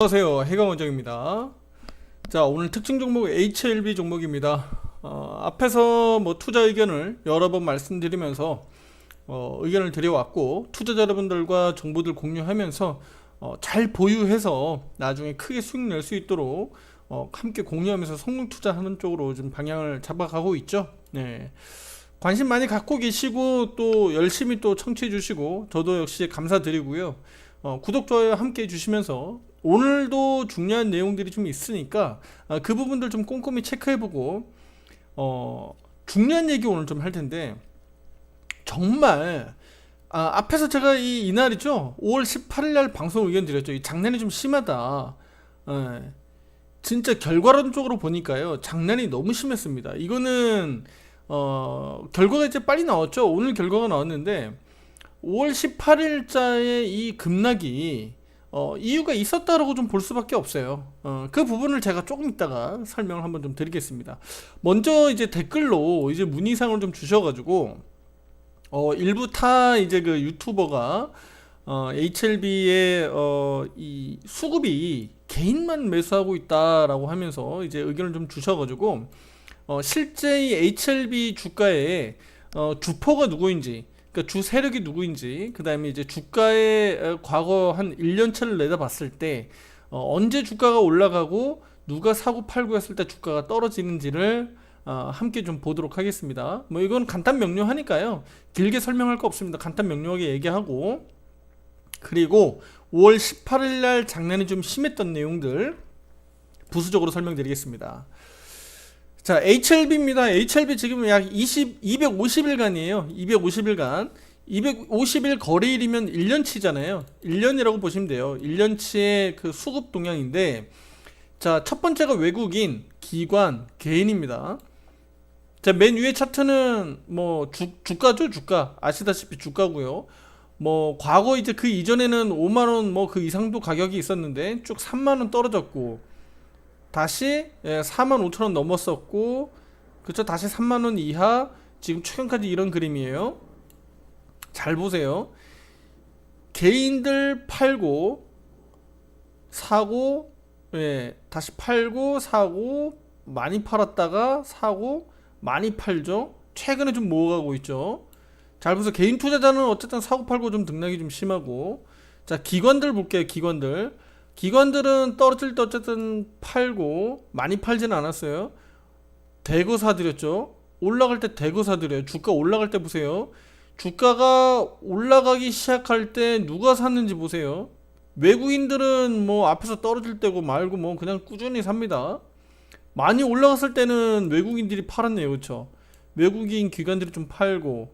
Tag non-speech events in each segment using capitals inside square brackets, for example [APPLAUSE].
안녕하세요. 해강원장입니다. 자 오늘 특징 종목 HLB 종목입니다. 어, 앞에서 뭐 투자 의견을 여러 번 말씀드리면서 어, 의견을 드려왔고 투자자 여러분들과 정보들 공유하면서 어, 잘 보유해서 나중에 크게 수익 낼 수 있도록 어, 함께 공유하면서 성공 투자하는 쪽으로 좀 방향을 잡아가고 있죠. 네. 관심 많이 갖고 계시고 또 열심히 또 청취해 주시고 저도 역시 감사드리고요. 어, 구독 좋아요 함께 해주시면서 오늘도 중요한 내용들이 좀 있으니까 아, 그 부분들 좀 꼼꼼히 체크해보고 어, 중요한 얘기 오늘 좀 할 텐데 정말 아, 앞에서 제가 이 이날이죠? 5월 18일 날 방송 의견 드렸죠. 이 장난이 좀 심하다. 예. 진짜 결과론적으로 보니까요 장난이 너무 심했습니다. 이거는 어, 결과가 이제 빨리 나왔죠? 오늘 결과가 나왔는데 5월 18일자의 이 급락이 어, 이유가 있었다라고 좀 볼 수밖에 없어요. 어, 그 부분을 제가 조금 이따가 설명을 한번 좀 드리겠습니다. 먼저 이제 댓글로 이제 문의사항을 좀 주셔가지고 어, 일부 타 이제 그 유튜버가 어, HLB의 어, 이 수급이 개인만 매수하고 있다라고 하면서 이제 의견을 좀 주셔가지고 어, 실제 이 HLB 주가에 어, 주포가 누구인지 그러니까 주 세력이 누구인지 그다음에 이제 주가의 어, 과거 한 1년차를 내다봤을 때 어, 언제 주가가 올라가고 누가 사고 팔고 했을 때 주가가 떨어지는지를 어, 함께 좀 보도록 하겠습니다. 뭐 이건 간단 명료하니까요. 길게 설명할 거 없습니다. 간단 명료하게 얘기하고 그리고 5월 18일 날 장난이 좀 심했던 내용들 부수적으로 설명드리겠습니다. 자, HLB입니다. HLB 지금 약 20, 250일간이에요. 250일간. 250일 거래일이면 1년치잖아요. 1년이라고 보시면 돼요. 1년치의 그 수급 동향인데, 자, 첫 번째가 외국인, 기관, 개인입니다. 자, 맨 위에 차트는 뭐 주, 주가죠, 주가. 아시다시피 주가고요. 뭐 과거 이제 그 이전에는 5만 원 뭐 그 이상도 가격이 있었는데 쭉 3만 원 떨어졌고 다시 예, 4만 5천 원 넘었었고 그쵸? 다시 3만 원 이하 지금 최근까지 이런 그림이에요. 잘 보세요. 개인들 팔고 사고 예, 다시 팔고 사고 많이 팔았다가 사고 많이 팔죠? 최근에 좀 모아가고 있죠. 잘 보세요. 개인 투자자는 어쨌든 사고 팔고 좀 등락이 좀 심하고. 자 기관들 볼게요 기관들 기관들은 떨어질 때 어쨌든 팔고 많이 팔진 않았어요. 대거 사들였죠. 올라갈 때 대거 사들여요. 주가 올라갈 때 보세요. 주가가 올라가기 시작할 때 누가 샀는지 보세요. 외국인들은 뭐 앞에서 떨어질 때고 말고 뭐 그냥 꾸준히 삽니다. 많이 올라갔을 때는 외국인들이 팔았네요. 그렇죠? 외국인 기관들이 좀 팔고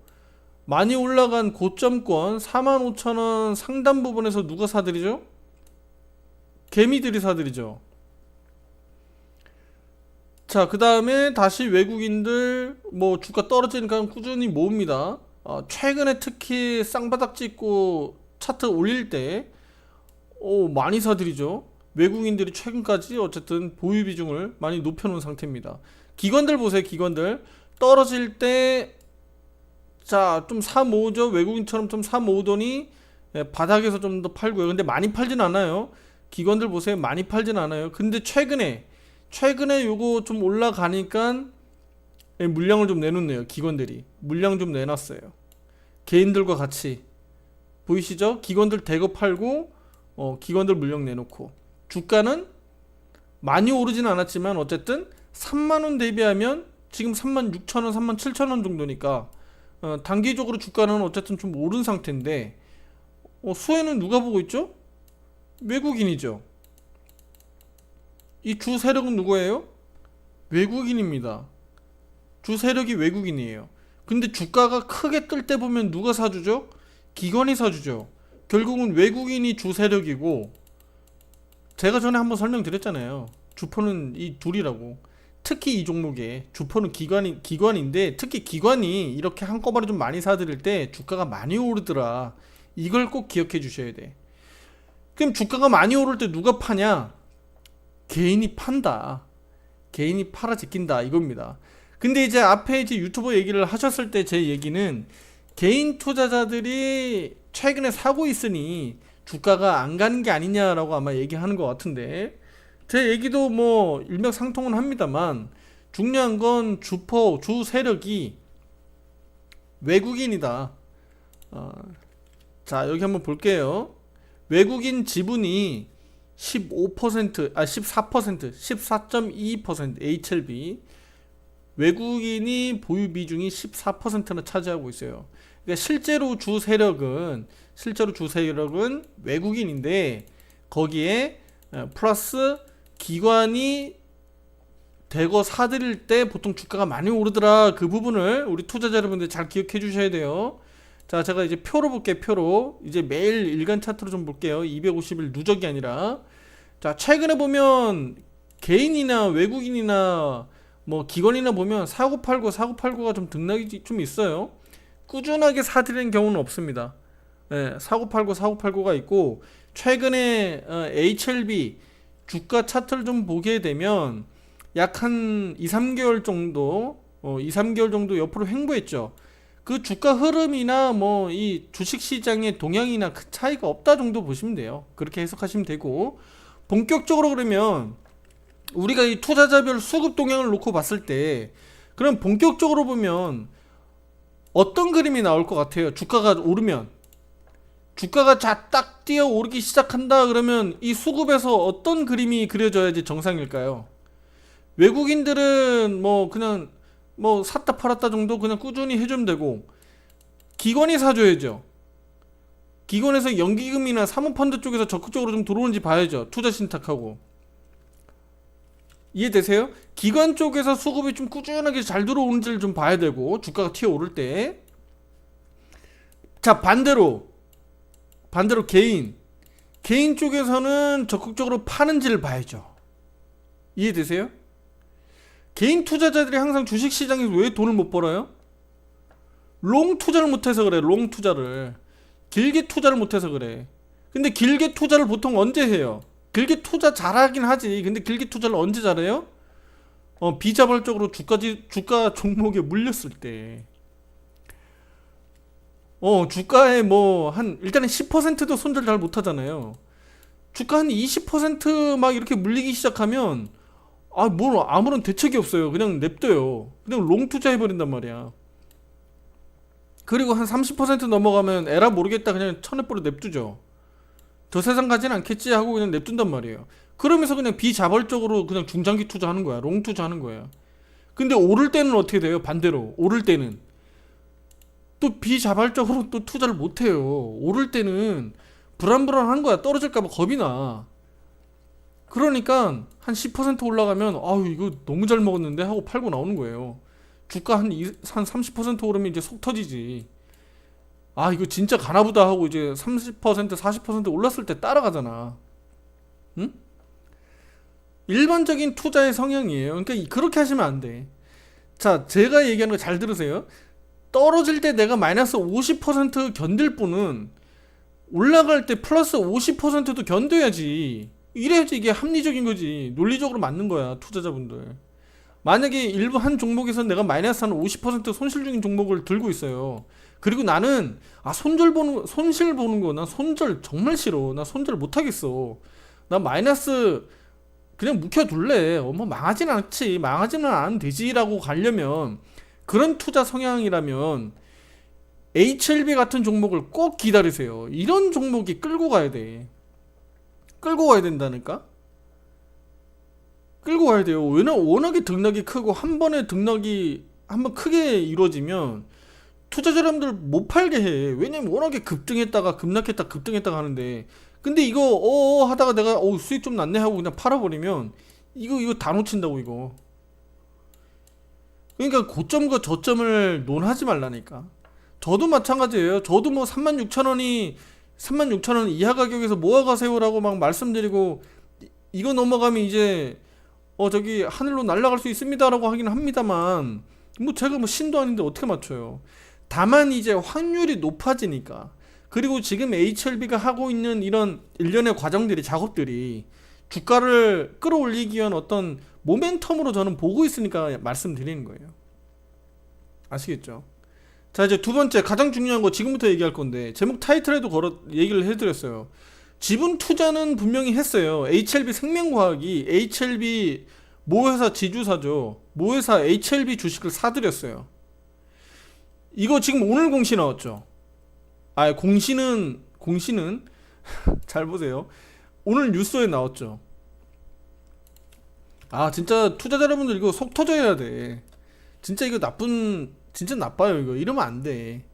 많이 올라간 고점권 45,000원 상단 부분에서 누가 사들이죠? 개미들이 사들이죠. 자, 그 다음에 다시 외국인들 뭐 주가 떨어지니까 꾸준히 모읍니다. 어, 최근에 특히 쌍바닥 찍고 차트 올릴 때 오, 많이 사들이죠. 외국인들이 최근까지 어쨌든 보유 비중을 많이 높여놓은 상태입니다. 기관들 보세요, 기관들. 떨어질 때, 자, 좀 사 모으죠. 외국인처럼 좀 사 모으더니, 예, 바닥에서 좀 더 팔고요. 근데 많이 팔진 않아요. 기관들 보세요. 많이 팔진 않아요. 근데 최근에 최근에 요거 좀 올라가니까 예, 물량을 좀 내놓네요. 기관들이 물량 좀 내놨어요. 개인들과 같이 보이시죠? 기관들 대거 팔고 어, 기관들 물량 내놓고 주가는 많이 오르진 않았지만 어쨌든 3만 원 대비하면 지금 3만 6천 원, 3만 7천 원 정도니까 어, 단기적으로 주가는 어쨌든 좀 오른 상태인데 어, 수혜는 누가 보고 있죠? 외국인이죠. 이 주 세력은 누구예요? 외국인입니다. 주 세력이 외국인이에요. 근데 주가가 크게 뜰 때 보면 누가 사주죠? 기관이 사주죠. 결국은 외국인이 주 세력이고 제가 전에 한번 설명드렸잖아요. 주포는 이 둘이라고. 특히 이 종목에 주포는 기관이 기관인데 특히 기관이 이렇게 한꺼번에 좀 많이 사들일 때 주가가 많이 오르더라. 이걸 꼭 기억해 주셔야 돼. 그럼 주가가 많이 오를 때 누가 파냐? 개인이 판다. 개인이 팔아 제낀다 이겁니다. 근데 이제 앞에 이제 유튜버 얘기를 하셨을 때 제 얘기는 개인 투자자들이 최근에 사고 있으니 주가가 안 가는 게 아니냐라고 아마 얘기하는 것 같은데 제 얘기도 뭐 일맥상통은 합니다만 중요한 건 주포 주 세력이 외국인이다. 어, 자 여기 한번 볼게요. 외국인 지분이 15%, 아 14%, 14.2% HLB 외국인이 보유 비중이 14%나 차지하고 있어요. 그러니까 실제로 주 세력은 실제로 주 세력은 외국인인데 거기에 어, 플러스 기관이 대거 사들일 때 보통 주가가 많이 오르더라 그 부분을 우리 투자자 여러분들 잘 기억해 주셔야 돼요. 자, 제가 이제 표로 볼게요. 표로 이제 매일 일간 차트로 좀 볼게요. 250일 누적이 아니라 자, 최근에 보면 개인이나 외국인이나 뭐 기관이나 보면 사고 팔고 사고 팔고가 좀 등락이 좀 있어요. 꾸준하게 사들이는 경우는 없습니다. 예, 사고 팔고 사고 팔고가 있고 최근에 어, HLB 주가 차트를 좀 보게 되면 약 한 2, 3개월 정도 어, 2, 3개월 정도 옆으로 횡보했죠. 그 주가 흐름이나 뭐 이 주식 시장의 동향이나 큰 차이가 없다 정도 보시면 돼요. 그렇게 해석하시면 되고 본격적으로 그러면 우리가 이 투자자별 수급 동향을 놓고 봤을 때 그럼 본격적으로 보면 어떤 그림이 나올 것 같아요? 주가가 오르면 주가가 자딱 뛰어 오르기 시작한다 그러면 이 수급에서 어떤 그림이 그려져야지 정상일까요? 외국인들은 뭐 그냥 뭐 샀다 팔았다 정도 그냥 꾸준히 해주면 되고 기관이 사줘야죠. 기관에서 연기금이나 사모펀드 쪽에서 적극적으로 좀 들어오는지 봐야죠. 투자 신탁하고 이해되세요? 기관 쪽에서 수급이 좀 꾸준하게 잘 들어오는지를 좀 봐야 되고 주가가 튀어 오를 때. 자 반대로 반대로 개인 개인 쪽에서는 적극적으로 파는지를 봐야죠. 이해되세요? 개인 투자자들이 항상 주식 시장에서 왜 돈을 못 벌어요? 롱 투자를 못해서 그래. 롱 투자를 길게 투자를 못해서 그래. 근데 길게 투자를 보통 언제 해요? 길게 투자 잘하긴 하지. 근데 길게 투자를 언제 잘해요? 어, 비자발적으로 주가지 주가 종목에 물렸을 때. 어, 주가에 뭐 한 일단은 10%도 손절 잘 못하잖아요. 주가 한 20%막 이렇게 물리기 시작하면 아, 뭘 아무런 대책이 없어요. 그냥 냅둬요. 그냥 롱 투자해 버린단 말이야. 그리고 한 30% 넘어가면 에라 모르겠다 그냥 천에뿌려 냅두죠. 저 세상 가진 않겠지 하고 그냥 냅둔단 말이에요. 그러면서 그냥 비자발적으로 그냥 중장기 투자하는 거야. 롱 투자하는 거야. 근데 오를 때는 어떻게 돼요? 반대로 오를 때는 또 비자발적으로 또 투자를 못 해요. 오를 때는 불안불안한 거야. 떨어질까 봐 겁이 나. 그러니까 한 10% 올라가면 아유 이거 너무 잘 먹었는데 하고 팔고 나오는 거예요. 주가 한, 이- 한30% 오르면 이제 속 터지지. 아 이거 진짜 가나보다 하고 이제 30% 40% 올랐을 때 따라가잖아. 응? 일반적인 투자의 성향이에요. 그러니까 이- 그렇게 하시면 안 돼. 자, 제가 얘기하는 거 잘 들으세요. 떨어질 때 내가 마이너스 50% 견딜 뿐은 올라갈 때 플러스 50%도 견뎌야지. 이래야지 이게 합리적인 거지. 논리적으로 맞는 거야, 투자자분들. 만약에 일부 한 종목에서 내가 마이너스 한 50% 손실 중인 종목을 들고 있어요. 그리고 나는 아 손절 보는 손실 보는 거나 손절 정말 싫어. 나 손절 못 하겠어. 나 마이너스 그냥 묵혀둘래. 어, 뭐 망하진 않지. 망하지는 않으면 되지라고 가려면 그런 투자 성향이라면 HLB 같은 종목을 꼭 기다리세요. 이런 종목이 끌고 가야 돼. 끌고 가야 된다니까? 끌고 가야 돼요. 왜냐 워낙에 등락이 크고 한 번에 등락이 한 번 크게 이루어지면 투자자 여러분들 못 팔게 해. 왜냐면 워낙에 급등했다가 급락했다 급등했다가 하는데 근데 이거 어 하다가 내가 어 수익 좀 났네 하고 그냥 팔아버리면 이거 이거 다 놓친다고 이거. 그러니까 고점과 저점을 논하지 말라니까. 저도 마찬가지예요. 저도 뭐 36,000원이 36,000원 이하 가격에서 모아가세요라고 막 말씀드리고 이- 이거 넘어가면 이제 어 저기 하늘로 날아갈 수 있습니다라고 하긴 합니다만 뭐 제가 뭐 신도 아닌데 어떻게 맞춰요. 다만 이제 확률이 높아지니까 그리고 지금 HLB가 하고 있는 이런 일련의 과정들이 작업들이 주가를 끌어올리기 위한 어떤 모멘텀으로 저는 보고 있으니까 말씀드리는 거예요. 아시겠죠? 자 이제 두 번째 가장 중요한 거 지금부터 얘기할 건데 제목 타이틀에도 걸어 얘기를 해드렸어요. 지분 투자는 분명히 했어요. HLB 생명과학이 HLB 모회사 지주사죠. 모회사 HLB 주식을 사들였어요. 이거 지금 오늘 공시 나왔죠. 아, 공시는 공시는 [LAUGHS] 잘 보세요. 오늘 뉴스에 나왔죠. 아, 진짜 투자자 여러분들 이거 속 터져야 돼. 진짜 이거 나쁜 진짜 나빠요, 이거. 이러면 안 돼.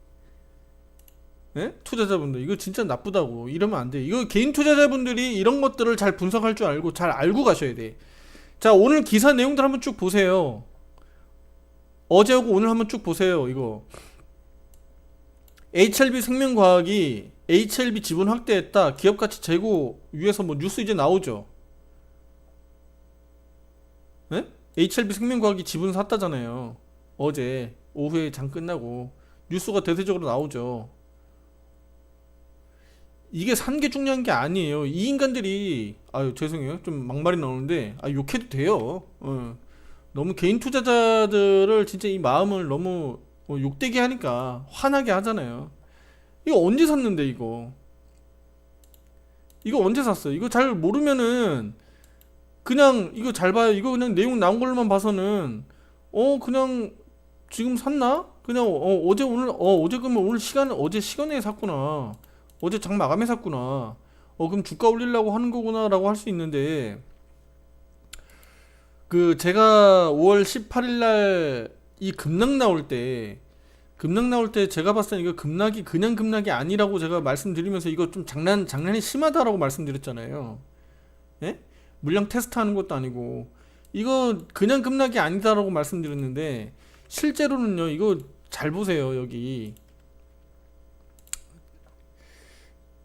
예? 투자자분들 이거 진짜 나쁘다고 이러면 안 돼. 이거 개인 투자자분들이 이런 것들을 잘 분석할 줄 알고 잘 알고 가셔야 돼. 자 오늘 기사 내용들 한번 쭉 보세요. 어제하고 오늘 한번 쭉 보세요. 이거 HLB 생명과학이 HLB 지분 확대했다. 기업 가치 재고 위에서 뭐 뉴스 이제 나오죠. 예? HLB 생명과학이 지분 샀다잖아요. 어제 오후에 장 끝나고 뉴스가 대대적으로 나오죠. 이게 산 게 중요한 게 아니에요. 이 인간들이 아유 죄송해요. 좀 막말이 나오는데 아 욕해도 돼요. 어. 너무 개인 투자자들을 진짜 이 마음을 너무 어, 욕되게 하니까 화나게 하잖아요. 이거 언제 샀는데 이거? 이거 언제 샀어? 이거 잘 모르면은 그냥 이거 잘 봐요. 이거 그냥 내용 나온 걸로만 봐서는 어 그냥 지금 샀나? 그냥 어 어제 오늘 어 어제 그러면 오늘 시간 어제 시간에 샀구나. 어제 장 마감해 샀구나. 어, 그럼 주가 올리려고 하는 거구나라고 할 수 있는데, 그, 제가 5월 18일 날 이 급락 나올 때, 급락 나올 때 제가 봤을 때 이거 급락이 그냥 급락이 아니라고 제가 말씀드리면서 이거 좀 장난, 장난이 심하다라고 말씀드렸잖아요. 예? 물량 테스트 하는 것도 아니고, 이거 그냥 급락이 아니다라고 말씀드렸는데, 실제로는요, 이거 잘 보세요, 여기.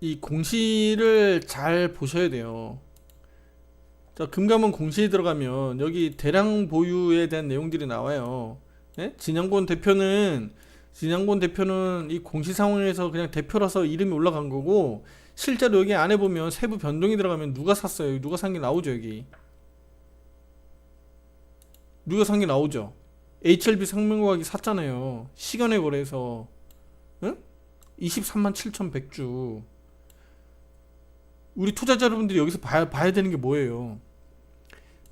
이 공시를 잘 보셔야 돼요. 자, 금감원 공시에 들어가면 여기 대량 보유에 대한 내용들이 나와요. 네? 진양권 대표는 진양권 대표는 이 공시 상황에서 그냥 대표라서 이름이 올라간 거고 실제로 여기 안에 보면 세부 변동이 들어가면 누가 샀어요? 누가 산 게 나오죠, 여기. 누가 산 게 나오죠. HLB 생명과학이 샀잖아요. 시간에 거래해서 응? 23만 7,100주. 우리 투자자 여러분들이 여기서 봐야, 봐야 되는 게 뭐예요?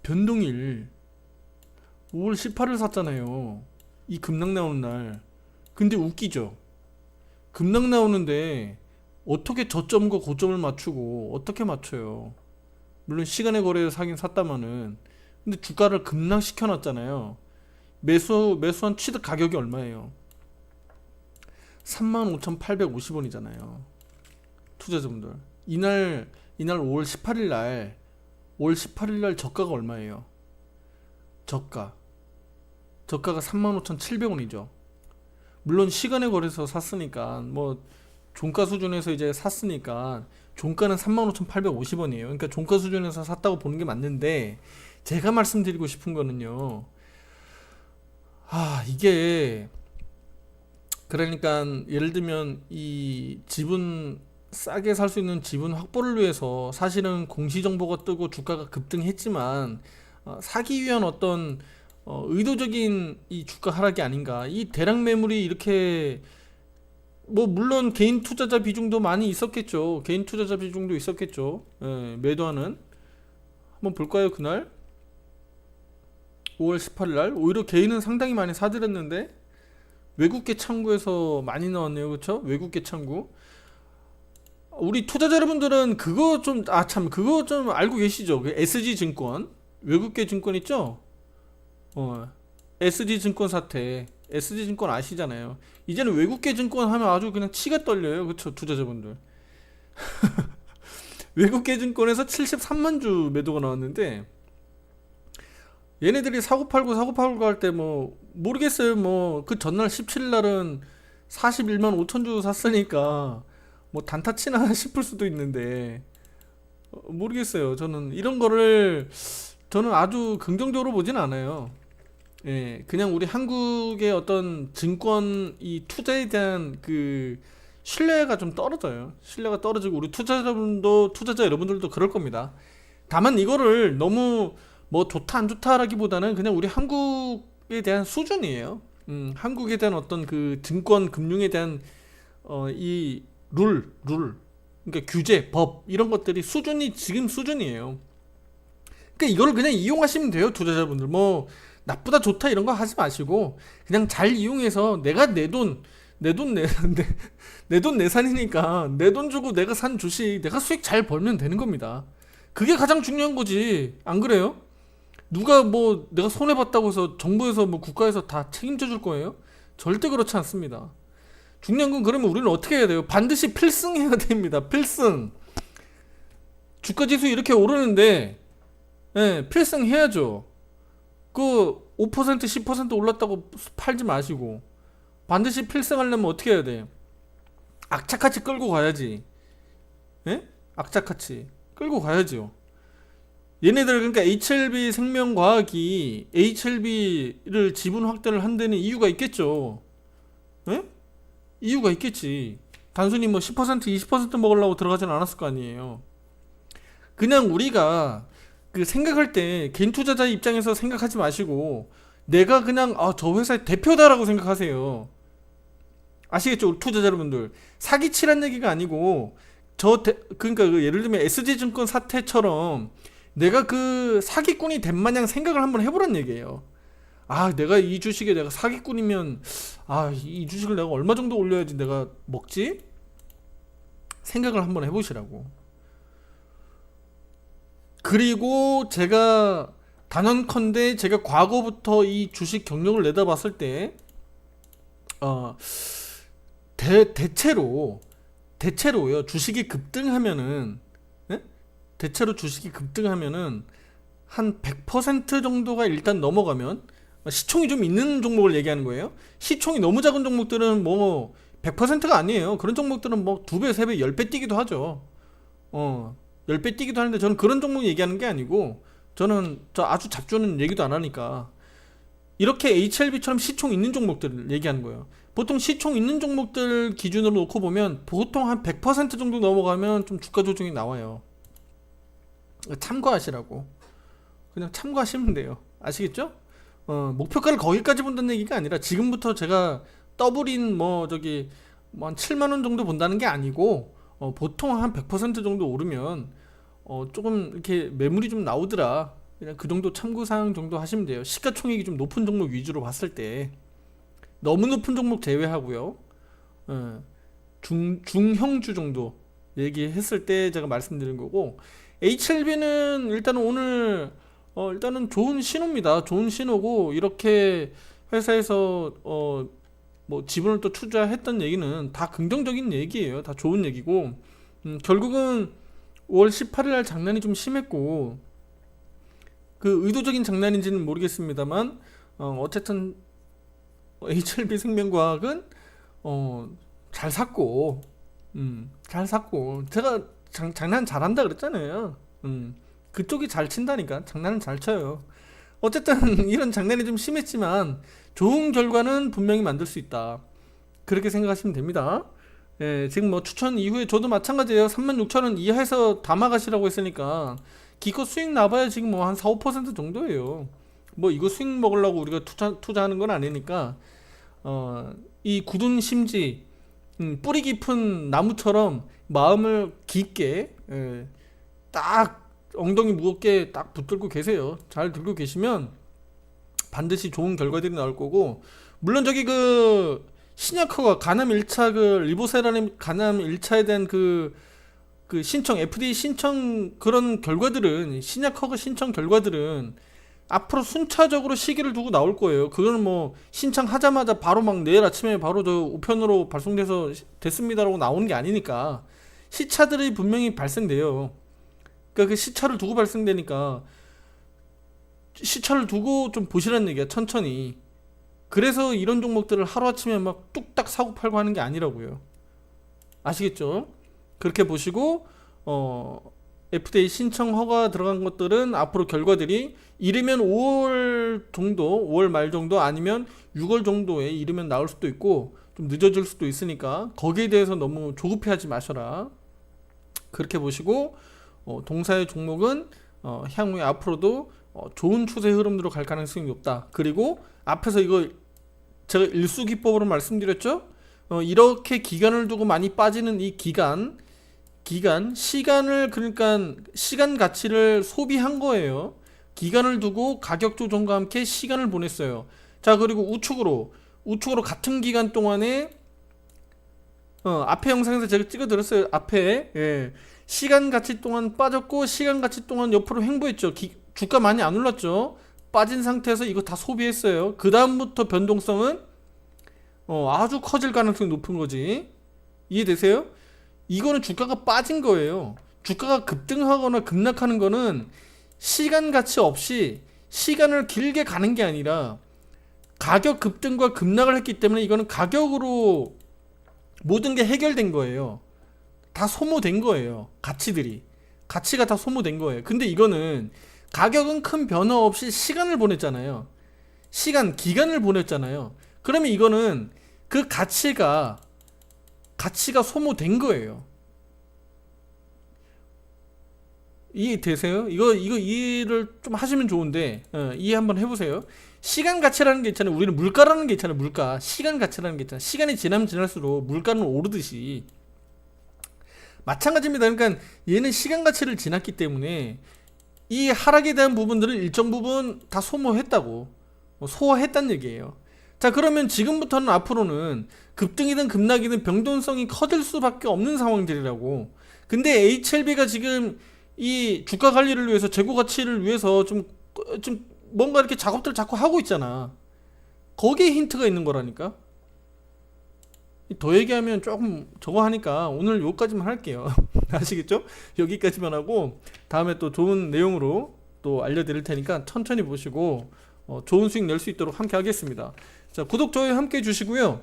변동일 5월 18일 샀잖아요. 이 급락 나오는 날. 근데 웃기죠? 급락 나오는데 어떻게 저점과 고점을 맞추고 어떻게 맞춰요? 물론 시간에 거래해서 사긴 샀다마는 근데 주가를 급락시켜 놨잖아요. 매수 매수한 취득 가격이 얼마예요? 35,850원이잖아요. 투자자분들. 이날 이날 5월 18일 날 5월 18일 날 저가가 얼마예요? 저가. 저가가 35,700원이죠. 물론 시간에 거래서 샀으니까 뭐 종가 수준에서 이제 샀으니까 종가는 35,850원이에요. 그러니까 종가 수준에서 샀다고 보는 게 맞는데 제가 말씀드리고 싶은 거는요. 아, 이게 그러니까 예를 들면 이 지분 싸게 살 수 있는 지분 확보를 위해서 사실은 공시 정보가 뜨고 주가가 급등했지만 어, 사기 위한 어떤 어, 의도적인 이 주가 하락이 아닌가. 이 대량 매물이 이렇게 뭐 물론 개인 투자자 비중도 많이 있었겠죠. 개인 투자자 비중도 있었겠죠. 예, 매도하는 한번 볼까요 그날 5월 18일 날 오히려 개인은 상당히 많이 사들였는데 외국계 창구에서 많이 나왔네요 그렇죠 외국계 창구 우리 투자자 여러분들은 그거 좀 아 참 그거 좀 알고 계시죠? 그 SG 증권 외국계 증권 있죠? 어 SG 증권 사태 SG 증권 아시잖아요. 이제는 외국계 증권 하면 아주 그냥 치가 떨려요, 그렇죠? 투자자분들. [LAUGHS] 외국계 증권에서 73만 주 매도가 나왔는데 얘네들이 사고 팔고 사고 팔고 할 때 뭐 모르겠어요. 뭐 그 전날 17일 날은 41만 5천 주 샀으니까 뭐 단타 치나 [LAUGHS] 싶을 수도 있는데 어, 모르겠어요. 저는 이런 거를 저는 아주 긍정적으로 보진 않아요. 예, 그냥 우리 한국의 어떤 증권 이 투자에 대한 그 신뢰가 좀 떨어져요. 신뢰가 떨어지고 우리 투자자분도 투자자 여러분들도 그럴 겁니다. 다만 이거를 너무 뭐 좋다 안 좋다라기보다는 그냥 우리 한국에 대한 수준이에요. 음, 한국에 대한 어떤 그 증권 금융에 대한 어, 이 룰, 룰. 그러니까 규제, 법 이런 것들이 수준이 지금 수준이에요. 그러니까 이걸 그냥 이용하시면 돼요, 투자자분들. 뭐 나쁘다 좋다 이런 거 하지 마시고 그냥 잘 이용해서 내가 내 돈 내 돈 내 [LAUGHS] 내돈 내산이니까 내 돈 주고 내가 산 주식 내가 수익 잘 벌면 되는 겁니다. 그게 가장 중요한 거지. 안 그래요? 누가 뭐 내가 손해 봤다고 해서 정부에서 뭐 국가에서 다 책임져 줄 거예요? 절대 그렇지 않습니다. 중요한 건 그러면 우리는 어떻게 해야 돼요? 반드시 필승해야 됩니다. 필승. 주가 지수 이렇게 오르는데 예, 필승 해야죠. 그 5% 10% 올랐다고 팔지 마시고 반드시 필승하려면 어떻게 해야 돼? 악착같이 끌고 가야지. 예? 악착같이 끌고 가야죠. 얘네들 그러니까 HLB 생명과학이 HLB를 지분 확대를 한 데는 이유가 있겠죠. 예? 이유가 있겠지. 단순히 뭐 10% 20% 먹으려고 들어가진 않았을 거 아니에요. 그냥 우리가 그 생각할 때 개인 투자자 입장에서 생각하지 마시고 내가 그냥 아 저 회사의 대표다라고 생각하세요. 아시겠죠? 투자자 여러분들. 사기치란 얘기가 아니고 저 대, 그러니까 그 예를 들면 SG증권 사태처럼 내가 그 사기꾼이 된 마냥 생각을 한번 해보란 얘기예요. 아, 내가 이 주식에 내가 사기꾼이면 아, 이 주식을 내가 얼마 정도 올려야지 내가 먹지? 생각을 한번 해보시라고. 그리고 제가 단언컨대 제가 과거부터 이 주식 경력을 내다봤을 때, 어, 대, 대체로, 대체로요, 주식이 급등하면은, 예? 대체로 주식이 급등하면은, 한 100% 정도가 일단 넘어가면, 시총이 좀 있는 종목을 얘기하는 거예요. 시총이 너무 작은 종목들은 뭐, 100%가 아니에요. 그런 종목들은 뭐, 2배, 3배, 10배 뛰기도 하죠. 어, 10배 뛰기도 하는데 저는 그런 종목 얘기하는 게 아니고 저는 저 아주 잡주는 얘기도 안 하니까 이렇게 HLB처럼 시총 있는 종목들을 얘기하는 거예요. 보통 시총 있는 종목들 기준으로 놓고 보면 보통 한 100% 정도 넘어가면 좀 주가 조정이 나와요. 참고하시라고. 그냥 참고하시면 돼요. 아시겠죠? 어, 목표가를 거기까지 본다는 얘기가 아니라 지금부터 제가 더블인 뭐 저기 뭐 한 7만 원 정도 본다는 게 아니고 어, 보통 한 100% 정도 오르면 어, 조금 이렇게 매물이 좀 나오더라. 그냥 그 정도 참고 사항 정도 하시면 돼요. 시가총액이 좀 높은 종목 위주로 봤을 때 너무 높은 종목 제외하고요. 어, 중 중형주 정도 얘기했을 때 제가 말씀드린 거고 HLB는 일단은 오늘 어, 일단은 좋은 신호입니다. 좋은 신호고 이렇게 회사에서 어, 뭐 지분을 또 투자했던 얘기는 다 긍정적인 얘기예요. 다 좋은 얘기고 음, 결국은 5월 18일 날 장난이 좀 심했고 그 의도적인 장난인지는 모르겠습니다만 어, 어쨌든 HLB 생명과학은 어, 잘 샀고 음, 잘 샀고 제가 장, 장난 잘한다 그랬잖아요. 음, 그쪽이 잘 친다니까 장난은 잘 쳐요. 어쨌든 [LAUGHS] 이런 장난이 좀 심했지만 좋은 결과는 분명히 만들 수 있다. 그렇게 생각하시면 됩니다. 예, 지금 뭐 추천 이후에 저도 마찬가지예요. 36,000원 이하에서 담아가시라고 했으니까 기껏 수익 나봐야 지금 뭐 한 4, 5% 정도예요. 뭐 이거 수익 먹으려고 우리가 투자, 투자하는 건 아니니까 어, 이 굳은 심지 음, 뿌리 깊은 나무처럼 마음을 깊게 예, 딱 엉덩이 무겁게 딱 붙들고 계세요. 잘 들고 계시면 반드시 좋은 결과들이 나올 거고 물론 저기 그 신약허가 간암 1차 그 리보세라님 간암 1차에 대한 그, 그 신청 FDA 신청 그런 결과들은 신약 허가 신청 결과들은 앞으로 순차적으로 시기를 두고 나올 거예요. 그거는 뭐 신청하자마자 바로 막 내일 아침에 바로 저 우편으로 발송돼서 됐습니다라고 나오는 게 아니니까 시차들이 분명히 발생돼요. 그러니까 그 시차를 두고 발생되니까 시차를 두고 좀 보시라는 얘기야 천천히. 그래서 이런 종목들을 하루아침에 막 뚝딱 사고 팔고 하는 게 아니라고요. 아시겠죠? 그렇게 보시고 어 FDA 신청 허가 들어간 것들은 앞으로 결과들이 이르면 5월 정도 5월 말 정도 아니면 6월 정도에 이르면 나올 수도 있고 좀 늦어질 수도 있으니까 거기에 대해서 너무 조급해하지 마셔라 그렇게 보시고 어, 동사의 종목은 어, 향후에 앞으로도 어, 좋은 추세 흐름으로 갈 가능성이 높다. 그리고 앞에서 이거 제가 일수 기법으로 말씀드렸죠. 어, 이렇게 기간을 두고 많이 빠지는 이 기간 기간, 시간을 그러니까 시간 가치를 소비한 거예요. 기간을 두고 가격 조정과 함께 시간을 보냈어요. 자, 그리고 우측으로 우측으로 같은 기간 동안에 어, 앞에 영상에서 제가 찍어 드렸어요. 앞에 예. 시간 가치 동안 빠졌고 시간 가치 동안 옆으로 횡보했죠. 기- 주가 많이 안 올랐죠. 빠진 상태에서 이거 다 소비했어요. 그 다음부터 변동성은 어, 아주 커질 가능성이 높은 거지. 이해되세요? 이거는 주가가 빠진 거예요. 주가가 급등하거나 급락하는 거는 시간 가치 없이 시간을 길게 가는 게 아니라 가격 급등과 급락을 했기 때문에 이거는 가격으로 모든 게 해결된 거예요. 다 소모된 거예요. 가치들이. 가치가 다 소모된 거예요. 근데 이거는 가격은 큰 변화 없이 시간을 보냈잖아요. 시간, 기간을 보냈잖아요. 그러면 이거는 그 가치가 가치가 소모된 거예요. 이해 되세요? 이거 이거 이해를 좀 하시면 좋은데 어, 이해 한번 해보세요. 시간 가치라는 게 있잖아요. 우리는 물가라는 게 있잖아요. 물가. 시간 가치라는 게 있잖아요. 시간이 지나면 지날수록 물가는 오르듯이 마찬가지입니다. 그러니까 얘는 시간 가치를 지났기 때문에 이 하락에 대한 부분들은 일정 부분 다 소모했다고 어, 소화했다는 얘기예요. 자 그러면 지금부터는 앞으로는 급등이든 급락이든 변동성이 커질 수밖에 없는 상황들이라고. 근데 HLB가 지금 이 주가 관리를 위해서 재고 가치를 위해서 좀 좀 뭔가 이렇게 작업들 자꾸 하고 있잖아. 거기에 힌트가 있는 거라니까. 더 얘기하면 조금 저거 하니까 오늘 여기까지만 할게요. [LAUGHS] 아시겠죠? 여기까지만 하고 다음에 또 좋은 내용으로 또 알려드릴 테니까 천천히 보시고 어, 좋은 수익 낼 수 있도록 함께 하겠습니다. 자 구독 좋아요 함께 해주시고요.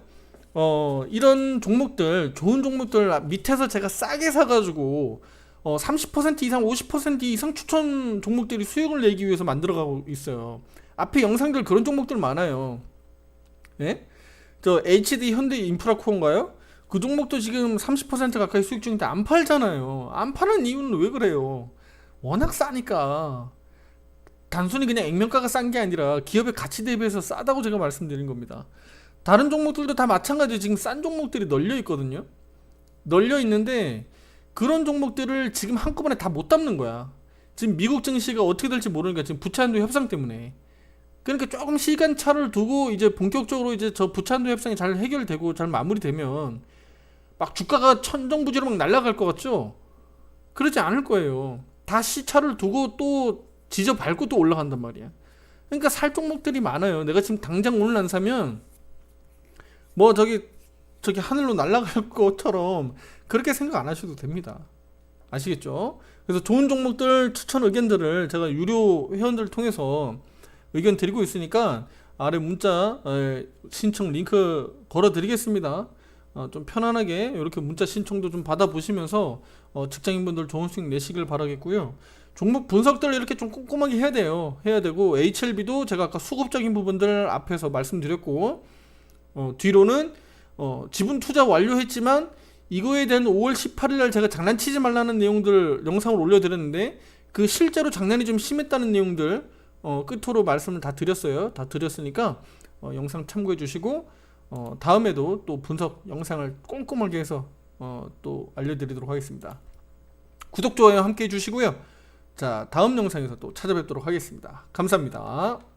어 이런 종목들 좋은 종목들 밑에서 제가 싸게 사가지고 어, 30% 이상, 50% 이상 추천 종목들이 수익을 내기 위해서 만들어가고 있어요. 앞에 영상들 그런 종목들 많아요. 예? 저 HD 현대 인프라코어인가요? 그 종목도 지금 30% 가까이 수익 중인데 안 팔잖아요. 안 파는 이유는 왜 그래요? 워낙 싸니까. 단순히 그냥 액면가가 싼 게 아니라 기업의 가치 대비해서 싸다고 제가 말씀드린 겁니다. 다른 종목들도 다 마찬가지 지금 싼 종목들이 널려 있거든요. 널려 있는데 그런 종목들을 지금 한꺼번에 다 못 담는 거야. 지금 미국 증시가 어떻게 될지 모르니까 지금 부채한도 협상 때문에. 그러니까 조금 시간 차를 두고 이제 본격적으로 이제 저 부채한도 협상이 잘 해결되고 잘 마무리되면 막 주가가 천정부지로 막 날아갈 것 같죠? 그러지 않을 거예요. 다 시차를 두고 또 지져 밟고 또 올라간단 말이야. 그러니까 살 종목들이 많아요. 내가 지금 당장 오늘 안 사면 뭐 저기 저기 하늘로 날아갈 [LAUGHS] 것처럼 그렇게 생각 안 하셔도 됩니다. 아시겠죠? 그래서 좋은 종목들 추천 의견들을 제가 유료 회원들 통해서 의견 드리고 있으니까 아래 문자 에, 신청 링크 걸어 드리겠습니다. 어, 좀 편안하게 이렇게 문자 신청도 좀 받아 보시면서 어, 직장인분들 좋은 수익 내시길 바라겠고요. 종목 분석들 이렇게 좀 꼼꼼하게 해야 돼요. 해야 되고 HLB도 제가 아까 수급적인 부분들 앞에서 말씀드렸고 어, 뒤로는 어, 지분 투자 완료했지만 이거에 대한 5월 18일 날 제가 장난치지 말라는 내용들 영상을 올려드렸는데 그 실제로 장난이 좀 심했다는 내용들 어, 끝으로 말씀을 다 드렸어요. 다 드렸으니까 어, 영상 참고해 주시고 어, 다음에도 또 분석 영상을 꼼꼼하게 해서 어, 또 알려드리도록 하겠습니다. 구독 좋아요 함께 해주시고요. 자 다음 영상에서 또 찾아뵙도록 하겠습니다. 감사합니다.